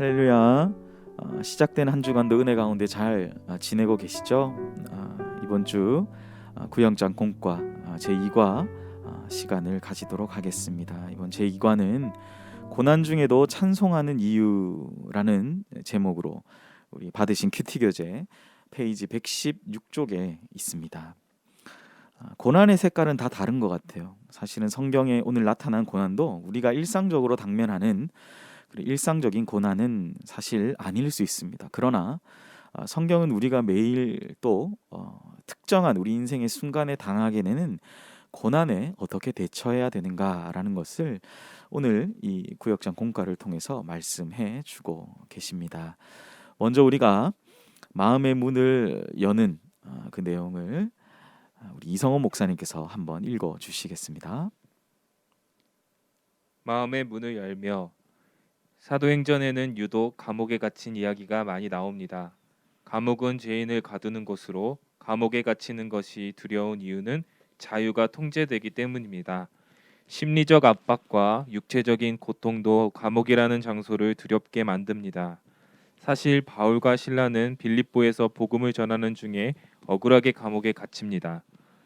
할렐루야. 어, 시작된 한 주간도 은혜 가운데 잘 아, 지내고 계시죠? 아, 이번 주 아, 구영장 공과 아, 제 2과 아, 시간을 가지도록 하겠습니다. 이번 제 2과는 고난 중에도 찬송하는 이유라는 제목으로 우리 받으신 큐티 교재 페이지 116쪽에 있습니다. 아, 고난의 색깔은 다 다른 것 같아요. 사실은 성경에 오늘 나타난 고난도 우리가 일상적으로 당면하는 일상적인 고난은 사실 아닐 수 있습니다. 그러나 어, 성경은 우리가 매일 또 어, 특정한 우리 인생의 순간에 당하게 되는 고난에 어떻게 대처해야 되는가라는 것을 오늘 이 구역장 공과를 통해서 말씀해 주고 계십니다. 먼저 우리가 마음의 문을 여는 어, 그 내용을 아, 우리 이성원 목사님께서 한번 읽어 주시겠습니다. 마음의 문을 열며 사도행전에는 유독 감옥에 갇힌 이야기가 많이 나옵니다. 감옥은 죄인을 가두는 곳으로 감옥에 갇히는 것이 두려운 이유는 자유가 통제되기 때문입니다. 심리적 압박과 육체적인 고통도 감옥이라는 장소를 두렵게 만듭니다. 사실 바울과 신라는 빌립보에서 복음을 전하는 중에 억울하게 감옥에 갇힙니다.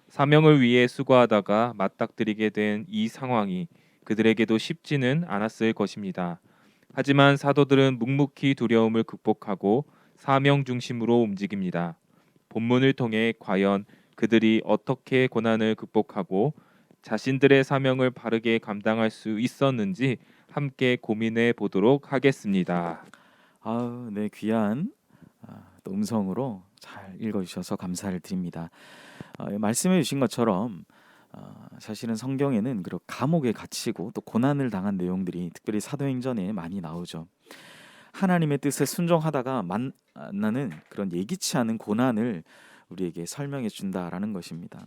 사명을 위해 수고하다가 맞닥뜨리게 된 이 상황이 그들에게도 쉽지는 않았을 것입니다. 하지만 사도들은 묵묵히 두려움을 극복하고 사명 중심으로 움직입니다. 본문을 통해 과연 그들이 어떻게 고난을 극복하고 자신들의 사명을 바르게 감당할 수 있었는지 함께 고민해 보도록 하겠습니다. 아, 네 귀한 아, 또 음성으로 잘 읽어주셔서 감사를 드립니다. 아, 말씀해 주신 것처럼 아, 사실은 성경에는 그런 감옥에 갇히고 또 고난을 당한 내용들이 특별히 사도행전에 많이 나오죠. 하나님의 뜻에 순종하다가 만나는 그런 예기치 않은 고난을 우리에게 설명해 준다라는 것입니다.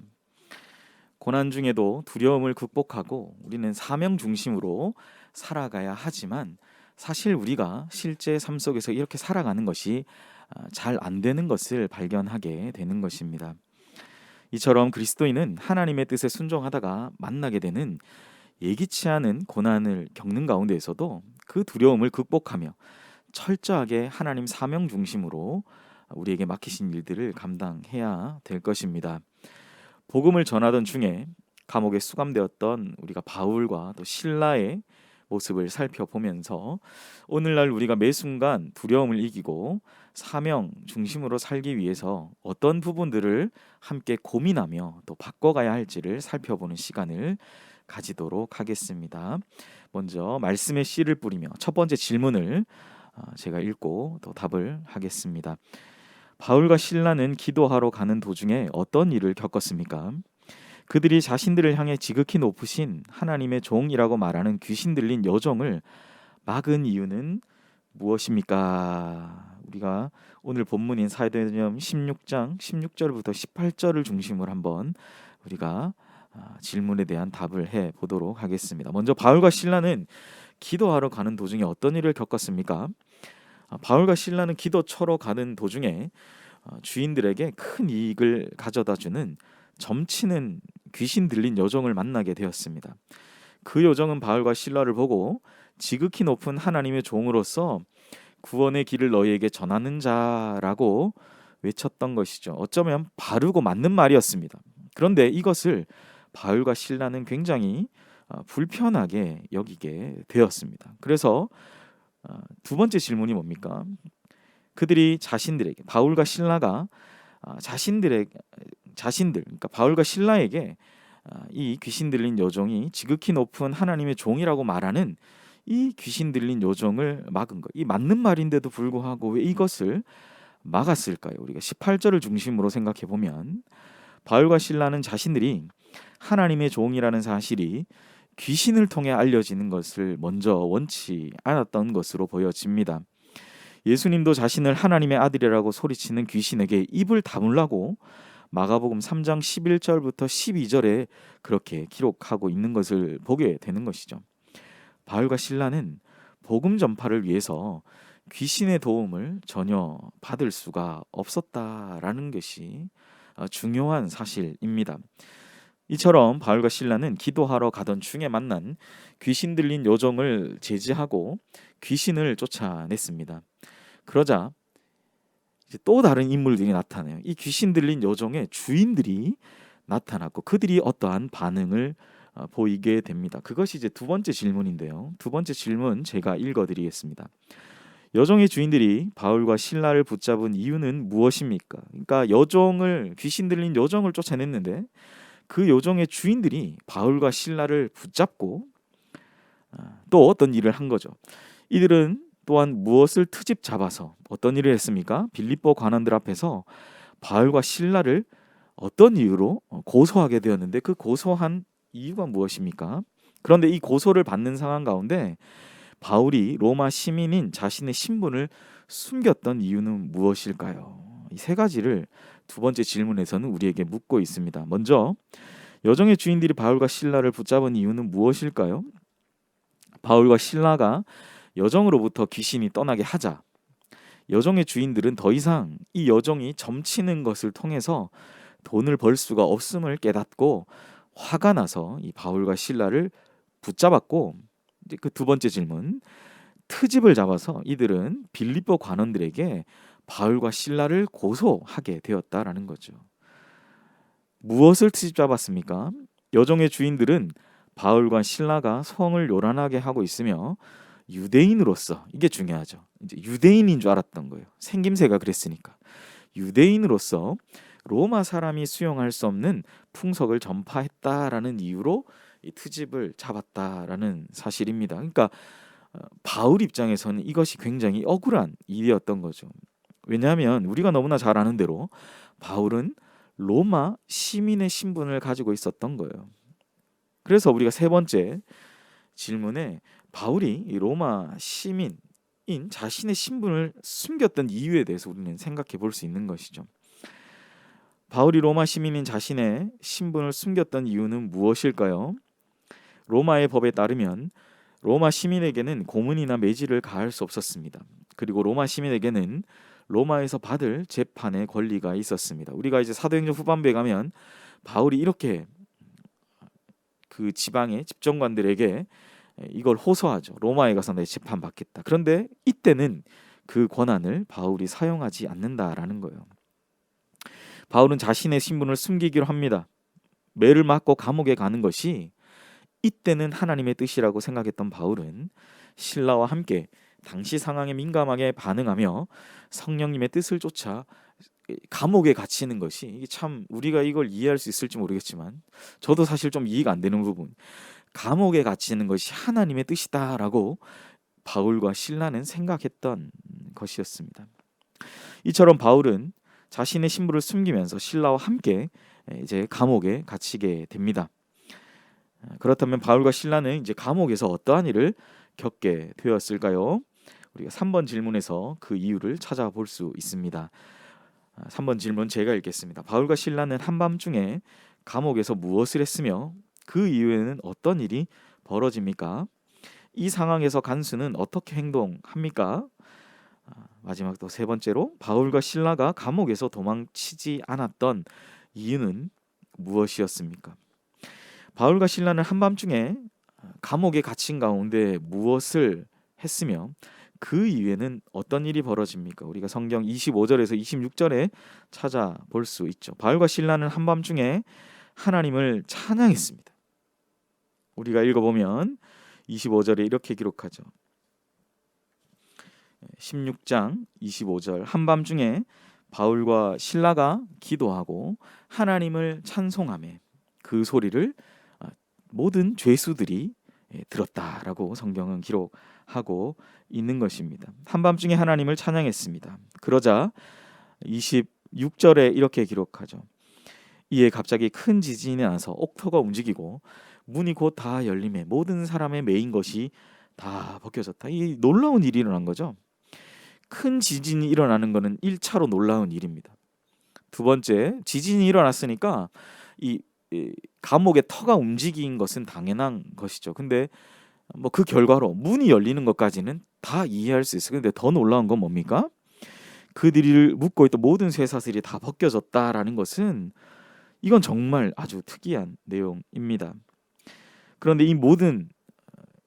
고난 중에도 두려움을 극복하고 우리는 사명 중심으로 살아가야 하지만 사실 우리가 실제 삶 속에서 이렇게 살아가는 것이 아, 잘안 되는 것을 발견하게 되는 것입니다. 이처럼 그리스도인은 하나님의 뜻에 순종하다가 만나게 되는 예기치 않은 고난을 겪는 가운데에서도 그 두려움을 극복하며 철저하게 하나님 사명 중심으로 우리에게 맡기신 일들을 감당해야 될 것입니다. 복음을 전하던 중에 감옥에 수감되었던 우리가 바울과 또 신라의 모습을 살펴보면서 오늘날 우리가 매 순간 두려움을 이기고 사명 중심으로 살기 위해서 어떤 부분들을 함께 고민하며 또 바꿔가야 할지를 살펴보는 시간을 가지도록 하겠습니다. 먼저 말씀의 씨를 뿌리며 첫 번째 질문을 어, 제가 읽고 또 답을 하겠습니다. 바울과 신라는 기도하러 가는 도중에 어떤 일을 겪었습니까? 그들이 자신들을 향해 지극히 높으신 하나님의 종이라고 말하는 귀신 들린 여종을 막은 이유는 무엇입니까? 우리가 오늘 본문인 사도행전 16장 16절부터 18절을 중심으로 한번 우리가 아, 질문에 대한 답을 해 보도록 하겠습니다. 먼저 바울과 신라는 기도하러 가는 도중에 어떤 일을 겪었습니까? 아, 바울과 신라는 기도처로 가는 도중에 어, 주인들에게 큰 이익을 가져다 주는 점치는 귀신 들린 여종을 만나게 되었습니다. 그 여종은 바울과 신라를 보고 지극히 높은 하나님의 종으로서 구원의 길을 너희에게 전하는 자라고 외쳤던 것이죠. 어쩌면 바르고 맞는 말이었습니다. 그런데 이것을 바울과 신라는 굉장히 어, 불편하게 여기게 되었습니다. 그래서 어, 두 번째 질문이 뭡니까? 그들이 자신들에게 바울과 신라가 어, 자신들의 자신들 그러니까 바울과 신라에게 이 귀신 들린 여종이 지극히 높은 하나님의 종이라고 말하는 이 귀신 들린 요정을 막은 것. 이 맞는 말인데도 불구하고 왜 이것을 막았을까요? 우리가 18절을 중심으로 생각해 보면 바울과 신라는 자신들이 하나님의 종이라는 사실이 귀신을 통해 알려지는 것을 먼저 원치 않았던 것으로 보여집니다. 예수님도 자신을 하나님의 아들이라고 소리치는 귀신에게 입을 다물라고 마가복음 3장 11절부터 12절에 그렇게 기록하고 있는 것을 보게 되는 것이죠. 바울과 신라는 복음 전파를 위해서 귀신의 도움을 전혀 받을 수가 없었다라는 것이 어, 중요한 사실입니다. 이처럼 바울과 신라는 기도하러 가던 중에 만난 귀신 들린 요정을 제지하고 귀신을 쫓아냈습니다. 그러자 또 다른 인물들이 나타나요. 이 귀신 들린 요정의 주인들이 나타났고 그들이 어떠한 반응을 어, 보이게 됩니다. 그것이 이제 두 번째 질문인데요. 두 번째 질문 제가 읽어드리겠습니다. 여종의 주인들이 바울과 신라를 붙잡은 이유는 무엇입니까? 그러니까 여종을 귀신 들린 여종을 쫓아냈는데 그 여종의 주인들이 바울과 신라를 붙잡고 아, 또 어떤 일을 한 거죠. 이들은 또한 무엇을 트집 잡아서 어떤 일을 했습니까? 빌립보 관원들 앞에서 바울과 신라를 어떤 이유로 어, 고소하게 되었는데 그 고소한 이유가 무엇입니까? 그런데 이 고소를 받는 상황 가운데 바울이 로마 시민인 자신의 신분을 숨겼던 이유는 무엇일까요? 이 세 가지를 두 번째 질문에서는 우리에게 묻고 있습니다. 먼저 여정의 주인들이 바울과 신라를 붙잡은 이유는 무엇일까요? 바울과 신라가 여정으로부터 귀신이 떠나게 하자 여정의 주인들은 더 이상 이 여정이 점치는 것을 통해서 돈을 벌 수가 없음을 깨닫고 화가 나서 이 바울과 신라를 붙잡았고 이제 그 두 번째 질문 트집을 잡아서 이들은 빌립보 관원들에게 바울과 신라를 고소하게 되었다라는 거죠. 무엇을 트집 잡았습니까? 여정의 주인들은 바울과 신라가 성을 요란하게 하고 있으며 유대인으로서 이게 중요하죠. 이제 유대인인 줄 알았던 거예요. 생김새가 그랬으니까. 유대인으로서 로마 사람이 수용할 수 없는 풍속을 전파했다라는 이유로 이 트집을 잡았다라는 사실입니다. 그러니까 어, 바울 입장에서는 이것이 굉장히 억울한 일이었던 거죠. 왜냐하면 우리가 너무나 잘 아는 대로 바울은 로마 시민의 신분을 가지고 있었던 거예요. 그래서 우리가 세 번째 질문에 바울이 이 로마 시민인 자신의 신분을 숨겼던 이유에 대해서 우리는 생각해 볼 수 있는 것이죠. 바울이 로마 시민인 자신의 신분을 숨겼던 이유는 무엇일까요? 로마의 법에 따르면 로마 시민에게는 고문이나 매질을 가할 수 없었습니다. 그리고 로마 시민에게는 로마에서 받을 재판의 권리가 있었습니다. 우리가 이제 사도행전 후반부에 가면 바울이 이렇게 그 지방의 집정관들에게 이걸 호소하죠. 로마에 가서 내 재판 받겠다. 그런데 이때는 그 권한을 바울이 사용하지 않는다라는 거예요. 바울은 자신의 신분을 숨기기로 합니다. 매를 맞고 감옥에 가는 것이 이때는 하나님의 뜻이라고 생각했던 바울은 신라와 함께 당시 상황에 민감하게 반응하며 성령님의 뜻을 쫓아 감옥에 갇히는 것이 참 우리가 이걸 이해할 수 있을지 모르겠지만 저도 사실 좀 이해가 안 되는 부분 감옥에 갇히는 것이 하나님의 뜻이다라고 바울과 신라는 생각했던 것이었습니다. 이처럼 바울은 자신의 신부를 숨기면서 신라와 함께 이제 감옥에 갇히게 됩니다. 그렇다면 바울과 신라는 이제 감옥에서 어떠한 일을 겪게 되었을까요? 우리가 3번 질문에서 그 이유를 찾아볼 수 있습니다. 3번 질문 제가 읽겠습니다. 바울과 신라는 한밤중에 감옥에서 무엇을 했으며 그 이후에는 어떤 일이 벌어집니까? 이 상황에서 간수는 어떻게 행동합니까? 아, 마지막 또 세 번째로 바울과 신라가 감옥에서 도망치지 않았던 이유는 무엇이었습니까? 바울과 신라는 한밤중에 감옥에 갇힌 가운데 무엇을 했으며 그 이후에는 어떤 일이 벌어집니까? 우리가 성경 25절에서 26절에 찾아볼 수 있죠. 바울과 신라는 한밤중에 하나님을 찬양했습니다. 우리가 읽어보면 25절에 이렇게 기록하죠. 16장 25절 한밤중에 바울과 신라가 기도하고 하나님을 찬송하며 그 소리를 아, 모든 죄수들이 예, 들었다라고 성경은 기록하고 있는 것입니다. 한밤중에 하나님을 찬양했습니다. 그러자 26절에 이렇게 기록하죠. 이에 갑자기 큰 지진이 나서 옥토가 움직이고 문이 곧 다 열림에 모든 사람의 메인 것이 다 벗겨졌다. 이 놀라운 일이 일어난 거죠. 큰 지진이 일어나는 것은 1차로 놀라운 일입니다. 두 번째, 지진이 일어났으니까 이, 이 감옥의 터가 움직인 것은 당연한 것이죠. 근데 뭐 그 결과로 문이 열리는 것까지는 다 이해할 수 있어요. 근데 더 놀라운 건 뭡니까? 그들을 묶고 있던 모든 쇠사슬이 다 벗겨졌다라는 것은 이건 정말 아주 특이한 내용입니다. 그런데 이 모든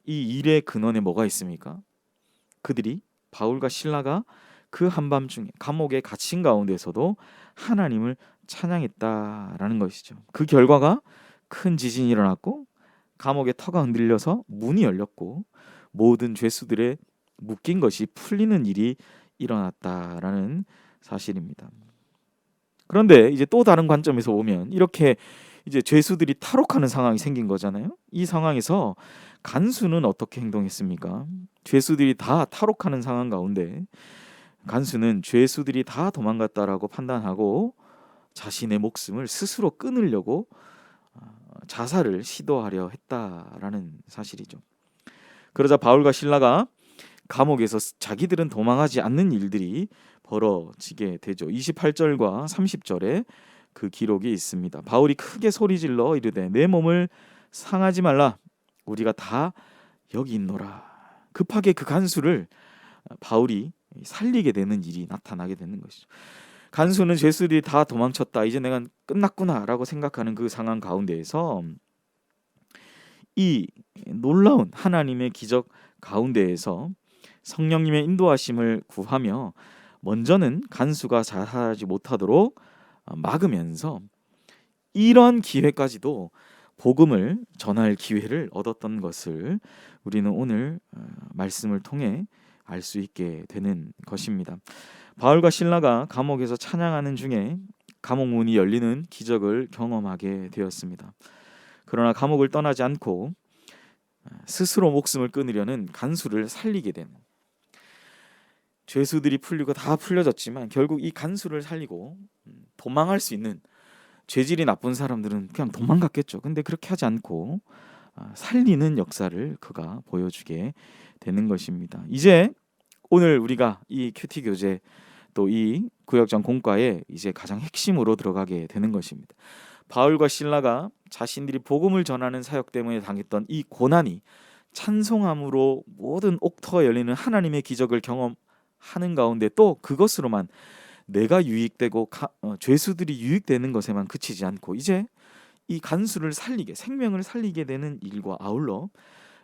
이 일의 근원에 뭐가 있습니까? 그들이 바울과 신라가 그 한밤중에 감옥에 갇힌 가운데서도 하나님을 찬양했다라는 것이죠. 그 결과가 큰 지진이 일어났고 감옥의 터가 흔들려서 문이 열렸고 모든 죄수들의 묶인 것이 풀리는 일이 일어났다라는 사실입니다. 그런데 이제 또 다른 관점에서 보면 이렇게 이제 죄수들이 탈옥하는 상황이 생긴 거잖아요. 이 상황에서 간수는 어떻게 행동했습니까? 죄수들이 다 탈옥하는 상황 가운데 간수는 죄수들이 다 도망갔다라고 판단하고 자신의 목숨을 스스로 끊으려고 어, 자살을 시도하려 했다라는 사실이죠. 그러자 바울과 신라가 감옥에서 자기들은 도망하지 않는 일들이 벌어지게 되죠. 28절과 30절에 그 기록이 있습니다. 바울이 크게 소리질러 이르되 내 몸을 상하지 말라. 우리가 다 여기 있노라. 급하게 그 간수를 바울이 살리게 되는 일이 나타나게 되는 것이죠. 간수는 죄수들이 다 도망쳤다. 이제 내가 끝났구나라고 생각하는 그 상황 가운데에서 이 놀라운 하나님의 기적 가운데에서 성령님의 인도하심을 구하며 먼저는 간수가 자살하지 못하도록 막으면서 이런 기회까지도 복음을 전할 기회를 얻었던 것을 우리는 오늘 어, 말씀을 통해 알 수 있게 되는 것입니다. 바울과 신라가 감옥에서 찬양하는 중에 감옥 문이 열리는 기적을 경험하게 되었습니다. 그러나 감옥을 떠나지 않고 어, 스스로 목숨을 끊으려는 간수를 살리게 된 죄수들이 풀리고 다 풀려졌지만 결국 이 간수를 살리고 음, 도망할 수 있는 죄질이 나쁜 사람들은 그냥 도망갔겠죠. 근데 그렇게 하지 않고 아, 살리는 역사를 그가 보여주게 되는 것입니다. 이제 오늘 우리가 이 큐티 교재 또 이 구역장 공과에 이제 가장 핵심으로 들어가게 되는 것입니다. 바울과 신라가 자신들이 복음을 전하는 사역 때문에 당했던 이 고난이 찬송함으로 모든 옥터가 열리는 하나님의 기적을 경험하는 가운데 또 그것으로만 내가 유익되고 가, 어, 죄수들이 유익되는 것에만 그치지 않고 이제 이 간수를 살리게 생명을 살리게 되는 일과 아울러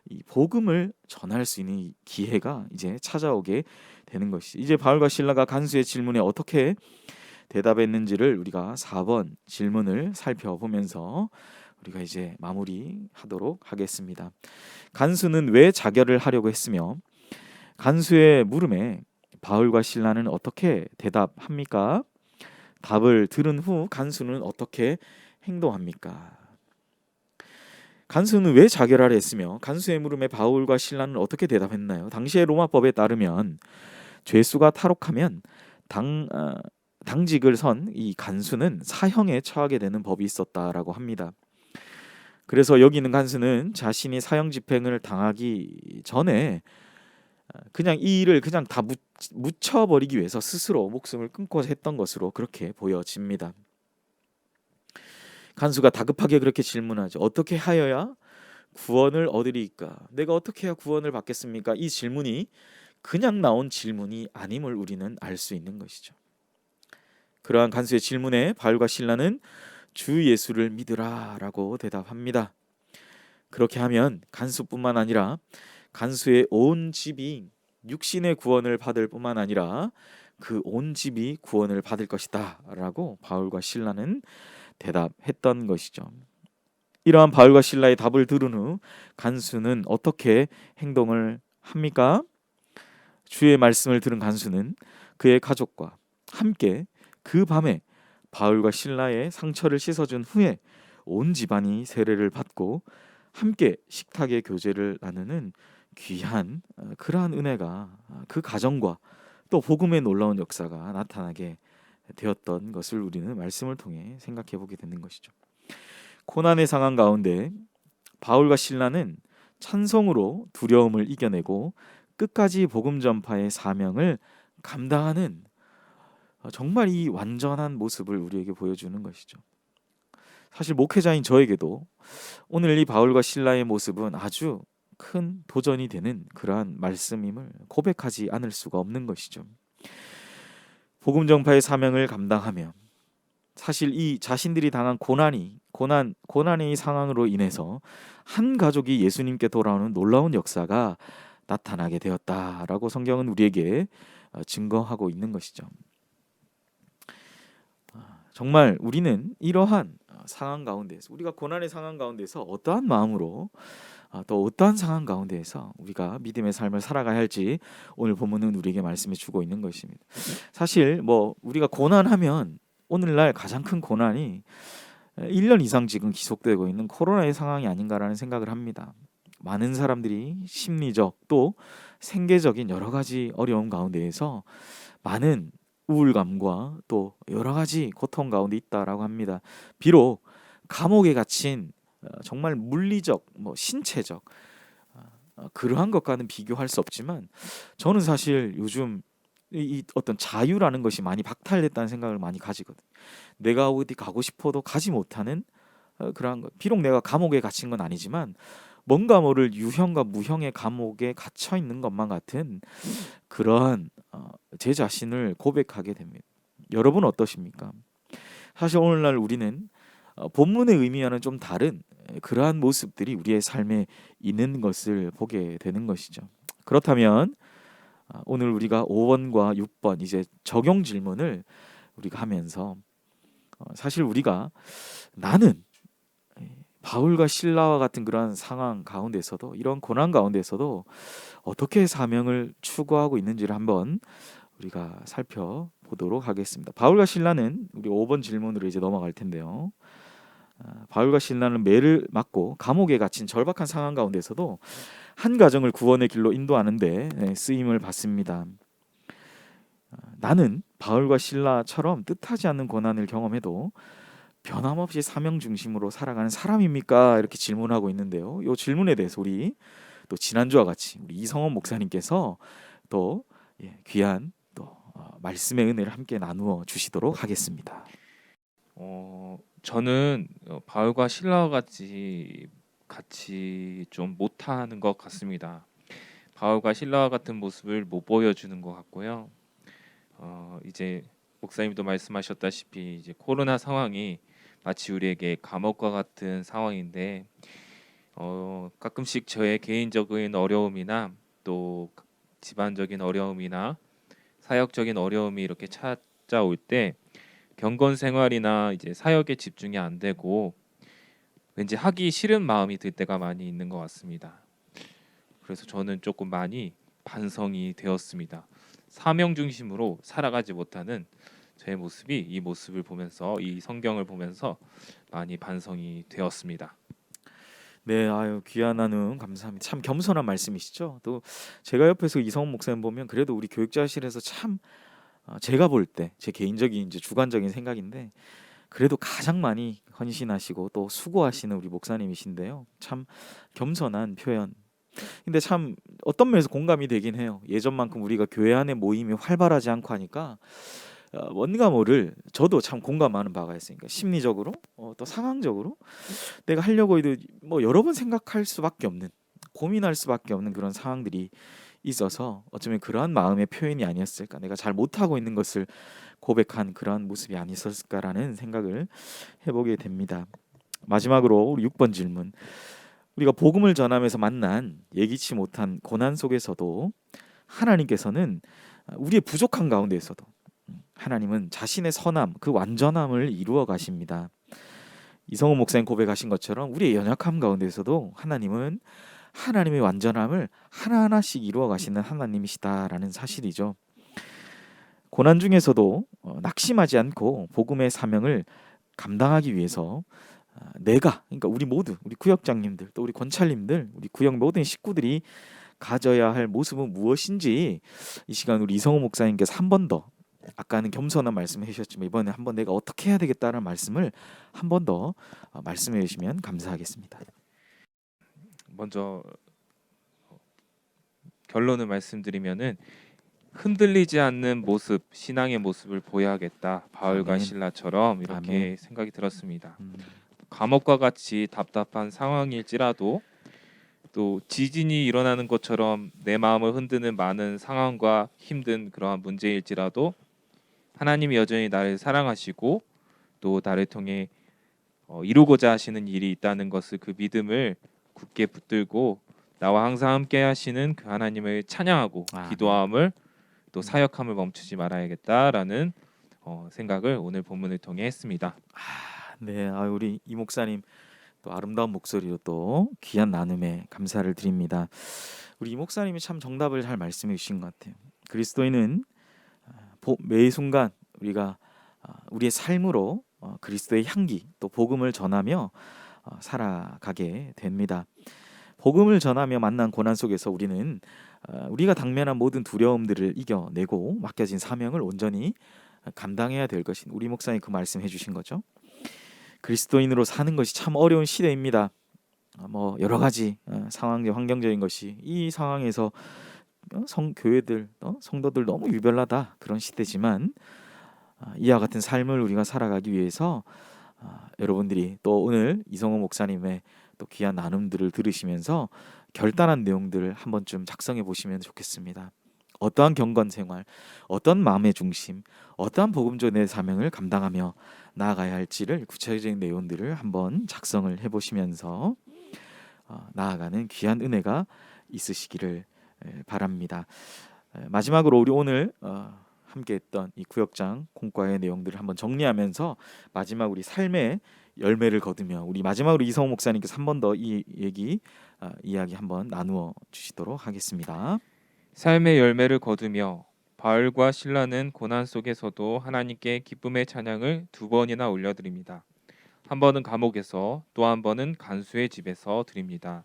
이 복음을 전할 수 있는 이 기회가 이제 찾아오게 되는 것이죠. 이제 바울과 신라가 간수의 질문에 어떻게 대답했는지를 우리가 4번 질문을 살펴보면서 우리가 이제 마무리하도록 하겠습니다. 간수는 왜 자결을 하려고 했으며 간수의 물음에 바울과 신라는 어떻게 대답합니까? 답을 들은 후 간수는 어떻게 행동합니까? 간수는 왜 자결하려 했으며 간수의 물음에 바울과 신라는 어떻게 대답했나요? 당시의 로마법에 따르면 죄수가 탈옥하면 당 어, 당직을 선 이 간수는 사형에 처하게 되는 법이 있었다라고 합니다. 그래서 여기 있는 간수는 자신이 사형 집행을 당하기 전에 어, 그냥 이 일을 그냥 다 묻, 묻혀버리기 위해서 스스로 목숨을 끊고 했던 것으로 그렇게 보여집니다. 간수가 다급하게 그렇게 질문하죠. 어떻게 하여야 구원을 얻으리까? 내가 어떻게 해야 구원을 받겠습니까? 이 질문이 그냥 나온 질문이 아님을 우리는 알 수 있는 것이죠. 그러한 간수의 질문에 바울과 신라는 주 예수를 믿으라라고 대답합니다. 그렇게 하면 간수뿐만 아니라 간수의 온 집이 육신의 구원을 받을 뿐만 아니라 그 온 집이 구원을 받을 것이다라고 바울과 신라는 대답했던 것이죠. 이러한 바울과 신라의 답을 들은 후 간수는 어떻게 행동을 합니까? 주의 말씀을 들은 간수는 그의 가족과 함께 그 밤에 바울과 신라의 상처를 씻어준 후에 온 집안이 세례를 받고 함께 식탁의 교제를 나누는 귀한 어, 그러한 은혜가 그 가정과 또 복음의 놀라운 역사가 나타나게 되었던 것을 우리는 말씀을 통해 생각해 보게 되는 것이죠. 고난의 상황 가운데 바울과 신라는 찬송으로 두려움을 이겨내고 끝까지 복음 전파의 사명을 감당하는 어, 정말 이 완전한 모습을 우리에게 보여주는 것이죠. 사실 목회자인 저에게도 오늘 이 바울과 신라의 모습은 아주 큰 도전이 되는 그러한 말씀임을 고백하지 않을 수가 없는 것이죠. 복음 전파의 사명을 감당하며 사실 이 자신들이 당한 고난이 고난 고난의 이 상황으로 인해서 한 가족이 예수님께 돌아오는 놀라운 역사가 나타나게 되었다라고 성경은 우리에게 어, 증거하고 있는 것이죠. 아, 정말 우리는 이러한 어, 상황 가운데서 우리가 고난의 상황 가운데서 어떠한 마음으로 아, 또 어떠한 상황 가운데에서 우리가 믿음의 삶을 살아가야 할지 오늘 본문은 우리에게 말씀해 주고 있는 것입니다. 사실 뭐 우리가 고난하면 오늘날 가장 큰 고난이 1년 이상 지금 지속되고 있는 코로나의 상황이 아닌가라는 생각을 합니다. 많은 사람들이 심리적 또 생계적인 여러 가지 어려움 가운데에서 많은 우울감과 또 여러 가지 고통 가운데 있다라고 합니다. 비록 감옥에 갇힌 어, 정말 물리적, 뭐 신체적 어, 어, 그러한 것과는 비교할 수 없지만 저는 사실 요즘 이, 이 어떤 자유라는 것이 많이 박탈됐다는 생각을 많이 가지거든. 내가 어디 가고 싶어도 가지 못하는 어, 그러한 것. 비록 내가 감옥에 갇힌 건 아니지만 뭔가 모를 유형과 무형의 감옥에 갇혀 있는 것만 같은 어, 제 자신을 고백하게 됩니다. 여러분 어떠십니까? 사실 오늘날 우리는 어, 본문의 의미와는 좀 다른 에, 그러한 모습들이 우리의 삶에 있는 것을 보게 되는 것이죠. 그렇다면 아, 오늘 우리가 5번과 6번 이제 적용 질문을 우리가 하면서 어, 사실 우리가 나는 에, 바울과 신라와 같은 그러한 상황 가운데서도 이런 고난 가운데서도 어떻게 사명을 추구하고 있는지를 한번 우리가 살펴보도록 하겠습니다. 바울과 신라는 우리 5번 질문으로 이제 넘어갈 텐데요. 아, 바울과 신라는 매를 맞고 감옥에 갇힌 절박한 상황 가운데서도 한 가정을 구원의 길로 인도하는데 예, 쓰임을 받습니다. 아, 나는 바울과 신라처럼 뜻하지 않는 고난을 경험해도 변함없이 사명 중심으로 살아가는 사람입니까? 이렇게 질문하고 있는데요. 이 질문에 대해서 우리 또 지난주와 같이 우리 이성원 목사님께서 또 예, 귀한 또 어, 말씀의 은혜를 함께 나누어 주시도록 하겠습니다. 어, 저는 어, 바울과 신라와 같이 같이 좀 못하는 것 같습니다. 바울과 신라와 같은 모습을 못 보여주는 것 같고요. 어, 이제 목사님도 말씀하셨다시피 이제 코로나 상황이 마치 우리에게 감옥과 같은 상황인데 어, 가끔씩 저의 개인적인 어려움이나 또 집안적인 어려움이나 사역적인 어려움이 이렇게 찾아올 때 경건 생활이나 이제 사역에 집중이 안 되고 왠지 하기 싫은 마음이 들 때가 많이 있는 것 같습니다. 그래서 저는 조금 많이 반성이 되었습니다. 사명 중심으로 살아가지 못하는 저의 모습이 이 모습을 보면서 이 성경을 보면서 많이 반성이 되었습니다. 네, 아유 귀한 나눔 감사합니다. 참 겸손한 말씀이시죠. 또 제가 옆에서 이성훈 목사님 보면 그래도 우리 교육자실에서 참 어, 제가 볼 때 제 개인적인 이제 주관적인 생각인데 그래도 가장 많이 헌신하시고 또 수고하시는 우리 목사님이신데요. 참 겸손한 표현. 근데 참 어떤 면에서 공감이 되긴 해요. 예전만큼 우리가 교회 안에 모임이 활발하지 않고 하니까 어, 뭔가 모를 저도 참 공감하는 바가 있으니까 심리적으로 어, 또 상황적으로 내가 하려고 해도 뭐 여러 번 생각할 수밖에 없는 고민할 수밖에 없는 그런 상황들이 있어서 어쩌면 그러한 마음의 표현이 아니었을까 내가 잘 못하고 있는 것을 고백한 그러한 모습이 아니었을까라는 생각을 해보게 됩니다. 마지막으로 우리 6번 질문 우리가 복음을 전하면서 만난 예기치 못한 고난 속에서도 하나님께서는 우리의 부족한 가운데에서도 하나님은 자신의 선함, 그 완전함을 이루어 가십니다. 이성호 목사님 고백하신 것처럼 우리의 연약함 가운데서도 하나님은 하나님의 완전함을 하나하나씩 이루어 가시는 하나님이시다라는 사실이죠. 고난 중에서도 어, 낙심하지 않고 복음의 사명을 감당하기 위해서 아, 내가 그러니까 우리 모두 우리 구역장님들 또 우리 권찰님들 우리 구역 모든 식구들이 가져야 할 모습은 무엇인지 이 시간 우리 이성호 목사님께서 한 번 더 아까는 겸손한 말씀을 해주셨지만 이번에 한번 내가 어떻게 해야 되겠다는 말씀을 한 번더 어, 말씀해 주시면 감사하겠습니다. 먼저 어, 결론을 말씀드리면은 흔들리지 않는 모습, 신앙의 모습을 보여야겠다. 바울과 아멘. 신라처럼 이렇게 아멘. 생각이 들었습니다. 음, 감옥과 같이 답답한 상황일지라도 또 지진이 일어나는 것처럼 내 마음을 흔드는 많은 상황과 힘든 그러한 문제일지라도 하나님이 여전히 나를 사랑하시고 또 나를 통해 어, 이루고자 하시는 일이 있다는 것을 그 믿음을 굳게 붙들고 나와 항상 함께 하시는 그 하나님을 찬양하고 아, 기도함을 또 사역함을 멈추지 말아야겠다라는 어, 생각을 오늘 본문을 통해 했습니다. 네, 아, 우리 이 목사님 또 아름다운 목소리로 또 귀한 나눔에 감사를 드립니다. 우리 이 목사님이 참 정답을 잘 말씀해 주신 것 같아요. 그리스도인은 아, 보- 매 순간 우리가 아, 우리의 삶으로 어, 그리스도의 향기 또 복음을 전하며 어, 살아가게 됩니다. 복음을 전하며 만난 고난 속에서 우리는 어, 우리가 당면한 모든 두려움들을 이겨내고 맡겨진 사명을 온전히 감당해야 될 것인 우리 목사님 그 말씀해 주신 거죠. 그리스도인으로 사는 것이 참 어려운 시대입니다. 어, 뭐 여러 가지 어, 상황적 환경적인 것이 이 상황에서 어, 성 교회들 어, 성도들 너무 유별나다 그런 시대지만 아, 이와 같은 삶을 우리가 살아가기 위해서 아, 여러분들이 또 오늘 이성호 목사님의 또 귀한 나눔들을 들으시면서 결단한 내용들을 한 번쯤 작성해 보시면 좋겠습니다. 어떠한 경건 생활, 어떤 마음의 중심, 어떠한 복음전의 사명을 감당하며 나아가야 할지를 구체적인 내용들을 한번 작성을 해보시면서 어, 나아가는 귀한 은혜가 있으시기를 에, 바랍니다. 에, 마지막으로 우리 오늘 어, 함께했던 이 구역장 공과의 내용들을 한번 정리하면서 마지막 우리 삶의 열매를 거두며 우리 마지막으로 이성호 목사님께서 한 번 더 이 얘기 아, 이야기 한번 나누어 주시도록 하겠습니다. 삶의 열매를 거두며 바울과 신라는 고난 속에서도 하나님께 기쁨의 찬양을 두 번이나 올려드립니다. 한 번은 감옥에서 또 한 번은 간수의 집에서 드립니다.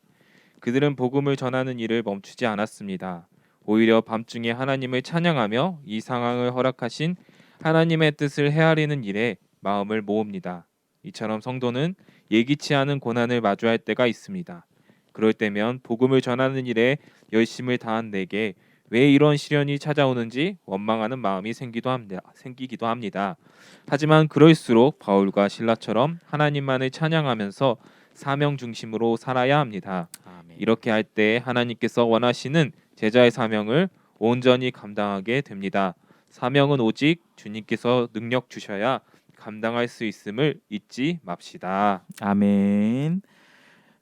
그들은 복음을 전하는 일을 멈추지 않았습니다. 오히려 밤중에 하나님을 찬양하며 이 상황을 허락하신 하나님의 뜻을 헤아리는 일에 마음을 모읍니다. 이처럼 성도는 예기치 않은 고난을 마주할 때가 있습니다. 그럴 때면 복음을 전하는 일에 열심을 다한 내게 왜 이런 시련이 찾아오는지 원망하는 마음이 생기도 합니다. 생기기도 합니다. 하지만 그럴수록 바울과 신라처럼 하나님만을 찬양하면서 사명 중심으로 살아야 합니다. 아멘. 이렇게 할 때 하나님께서 원하시는 제자의 사명을 온전히 감당하게 됩니다. 사명은 오직 주님께서 능력 주셔야 감당할 수 있음을 잊지 맙시다. 아멘.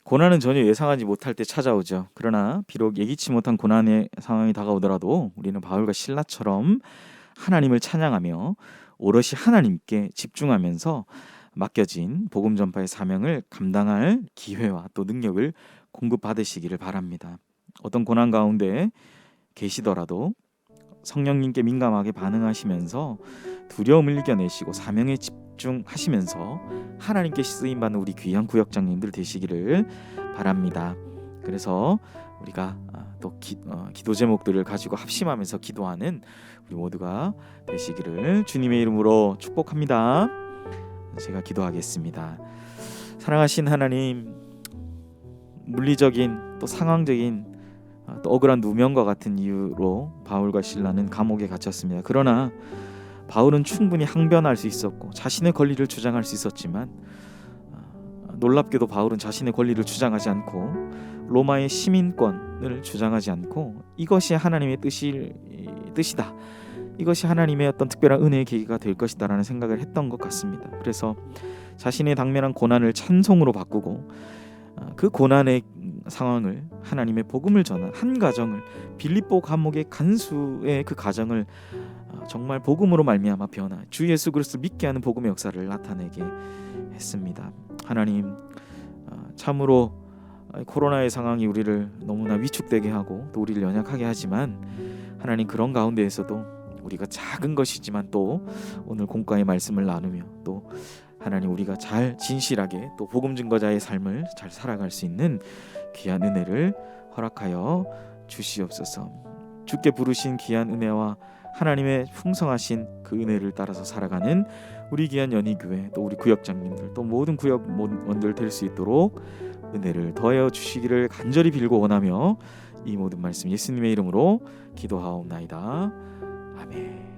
고난은 전혀 예상하지 못할 때 찾아오죠. 그러나 비록 예기치 못한 고난의 상황이 다가오더라도 우리는 바울과 신라처럼 하나님을 찬양하며 오롯이 하나님께 집중하면서 맡겨진 복음 전파의 사명을 감당할 기회와 또 능력을 공급받으시기를 바랍니다. 어떤 고난 가운데 계시더라도 성령님께 민감하게 반응하시면서 두려움을 이겨내시고 사명에 집중하시면서 하나님께 쓰임 받는 우리 귀한 구역장님들 되시기를 바랍니다. 그래서 우리가 아, 또 기, 어, 기도 제목들을 가지고 합심하면서 기도하는 우리 모두가 되시기를 주님의 이름으로 축복합니다. 제가 기도하겠습니다. 사랑하신 하나님, 물리적인 또 상황적인 아, 또 억울한 누명과 같은 이유로 바울과 신라는 감옥에 갇혔습니다. 그러나 바울은 충분히 항변할 수 있었고 자신의 권리를 주장할 수 있었지만 아, 놀랍게도 바울은 자신의 권리를 주장하지 않고 로마의 시민권을 주장하지 않고 이것이 하나님의 뜻이 뜻이다. 이것이 하나님의 어떤 특별한 은혜의 계기가 될 것이다라는 생각을 했던 것 같습니다. 그래서 자신의 당면한 고난을 찬송으로 바꾸고 아, 그 고난의 상황을 하나님의 복음을 전한 한 가정을 빌립보 감옥의 간수의 그 가정을 아, 정말 복음으로 말미암아 변화 주 예수 그리스도 믿게 하는 복음의 역사를 나타내게 했습니다. 하나님 아, 참으로 아, 코로나의 상황이 우리를 너무나 위축되게 하고 또 우리를 연약하게 하지만 하나님 그런 가운데에서도 우리가 작은 것이지만 또 오늘 공과의 말씀을 나누며 또 하나님 우리가 잘 진실하게 또 복음 증거자의 삶을 잘 살아갈 수 있는 귀한 은혜를 허락하여 주시옵소서. 주께 부르신 귀한 은혜와 하나님의 풍성하신 그 은혜를 따라서 살아가는 우리 귀한 연희교회 또 우리 구역장님들 또 모든 구역원들 될 수 있도록 은혜를 더하여 주시기를 간절히 빌고 원하며 이 모든 말씀 예수님의 이름으로 기도하옵나이다. 아멘.